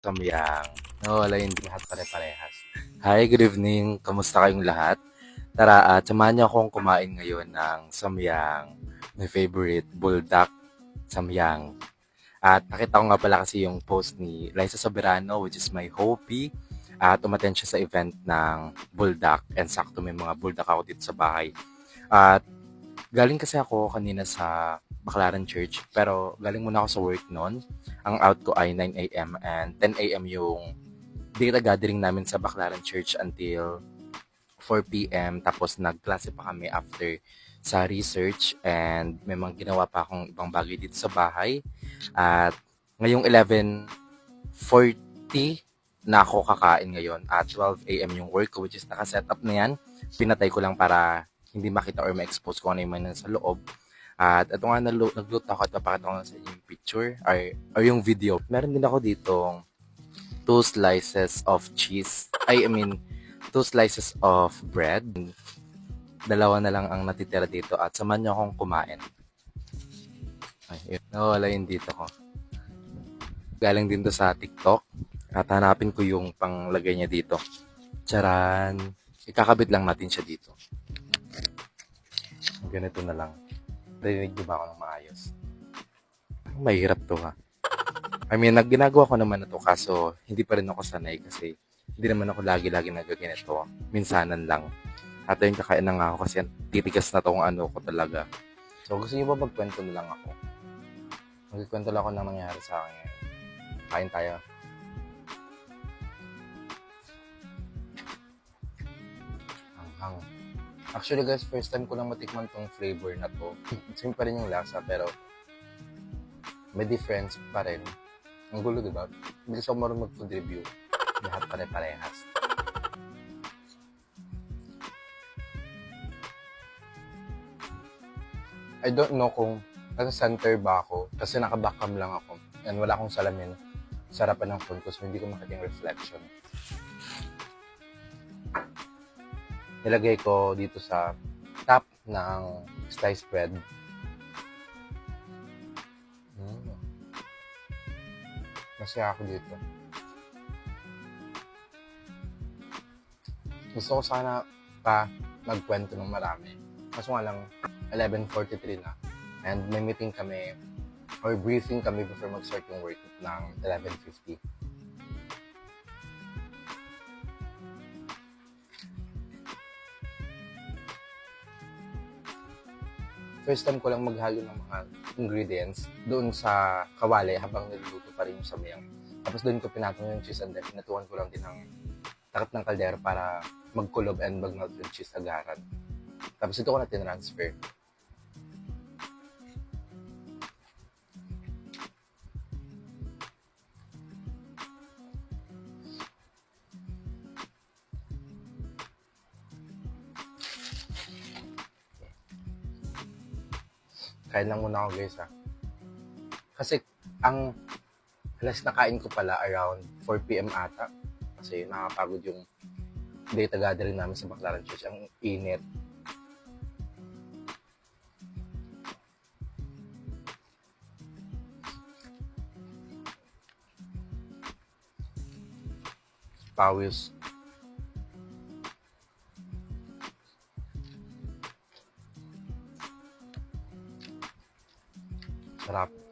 Samyang. Nawala yung lahat pare-parehas. Hi, good evening. Kamusta kayong lahat? Tara, at samahan niyo akong kumain ngayon ng samyang. My favorite, buldak samyang. At nakita ko nga pala kasi yung post ni Liza Soberano, which is my hobby. At umaten siya sa event ng buldak. And sakto may mga buldak ako dito sa bahay. At galing kasi ako kanina sa Baclaran Church. Pero galing muna ako sa work noon. Ang out ko ay 9 a.m. and 10 a.m. yung data gathering namin sa Baclaran Church until 4 p.m. Tapos nagklase pa kami after sa research and may mga ginawa pa akong ibang bagay dito sa bahay. At ngayong 11.40 na ako kakain ngayon at 12 a.m. yung work ko which is nakaset up na yan. Pinatay ko lang para hindi makita or ma-expose ko ano yung man sa loob. At ito nga, nagluto ako at papakita ko sa yung picture or, or yung video. Meron din ako ditong two slices of cheese. I, mean, two slices of bread. Dalawa na lang ang natitira dito at samahan niyo akong kumain. Ay, yun. Nawala yung dito ko. Galing din to sa TikTok. At hanapin ko yung panglagay niya dito. Charan! Ikakabit lang natin siya dito. Ganito na lang. Rinig niyo ba ako ng maayos? Mahirap to ha. I mean, nag ginagawa ko naman na to kaso hindi pa rin ako sanay kasi hindi naman ako lagi-lagi nagaganito. Minsanan lang. At yung kakain na nga ako kasi titigas na to kung ano ko talaga. So, gusto niyo ba magkwento na lang ako? Magkwento lang ako ng nangyari sa akin ngayon. Kain tayo. Hanghang. Actually guys, first time ko lang matikman tong flavor na to. Same pa rin yung lasa pero may difference pa rin. Ang gulo, di ba? Hindi ako marunong mag-food. Lahat pare-parehas. I don't know kung nasa center ba ako kasi naka-backcam lang ako and wala akong salamin sa harapan ng phone ko so hindi ko makita yung reflection. Nilagay ko dito sa top ng sliced bread. Mm. Masaya ako dito. Gusto ko sana pa magkwento ng marami. Kaso nga lang, 11.43 na. And may meeting kami or briefing kami before mag-start yung work ng 11.50. First time ko lang maghalo ng mga ingredients doon sa kawali habang niluluto pa rin yung samyang. Tapos doon ko pinatong yung cheese and then pinatukan ko lang din ng takip ng kaldero para magkulob and mag-melt yung cheese agaran. Tapos ito ko na tinransfer. Kain lang muna ako guys ha. Kasi ang last na kain ko pala around 4pm ata. Kasi nakapagod yung data gathering namin sa Baclaran Church. Ang init. Pawis. ครับ